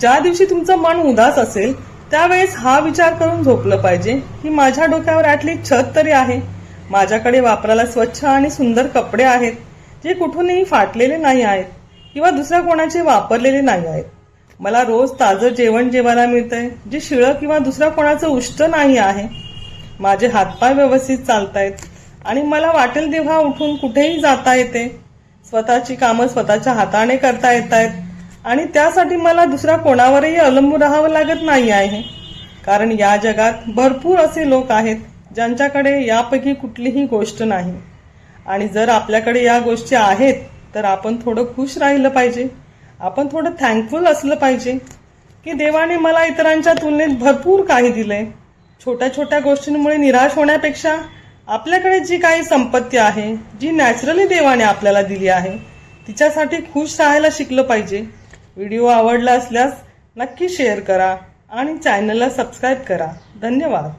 ज्या दिवशी तुमचं मन उदास असेल त्यावेळेस हा विचार करून झोपलं पाहिजे. की माझ्या डोक्यावर ॲटलीस्ट छत तरी आहे. माझ्याकडे वापरायला स्वच्छ आणि सुंदर कपडे आहेत जे कुठूनही फाटलेले नाही आहेत किंवा दुसऱ्या कोणाचे वापरलेले नाही आहेत. मला रोज ताजं जेवण जेवायला मिळतंय जे शिळं किंवा दुसऱ्या कोणाचं उष्ट नाही आहे. माझे हातपाय व्यवस्थित चालतायत आणि मला वाटेल तेव्हा उठून कुठेही जाता येते. स्वतःची कामं स्वतःच्या हाताने करता येत आहेत आणि त्यासाठी मला दुसऱ्या कोणावरही अवलंबून राहावं लागत नाही आहे. कारण या जगात भरपूर असे लोक आहेत ज्यांच्याकडे यापैकी कुठलीही गोष्ट नाही. आणि जर आपल्याकडे या गोष्टी आहेत तर आपण थोडं खुश राहिलं पाहिजे. आपण थोडं थँकफुल असलं पाहिजे. की देवाने मला इतरांच्या तुलनेत भरपूर काही दिलंय. छोट्या छोट्या गोष्टींमुळे निराश होण्यापेक्षा आपल्याकडे जी काही संपत्ती आहे जी नॅचरली देवाने आपल्याला दिली आहे तिच्यासाठी खुश राहायला शिकलं पाहिजे. व्हिडिओ आवडला असल्यास नक्की शेअर करा आणि चॅनलला सबस्क्राईब करा. धन्यवाद.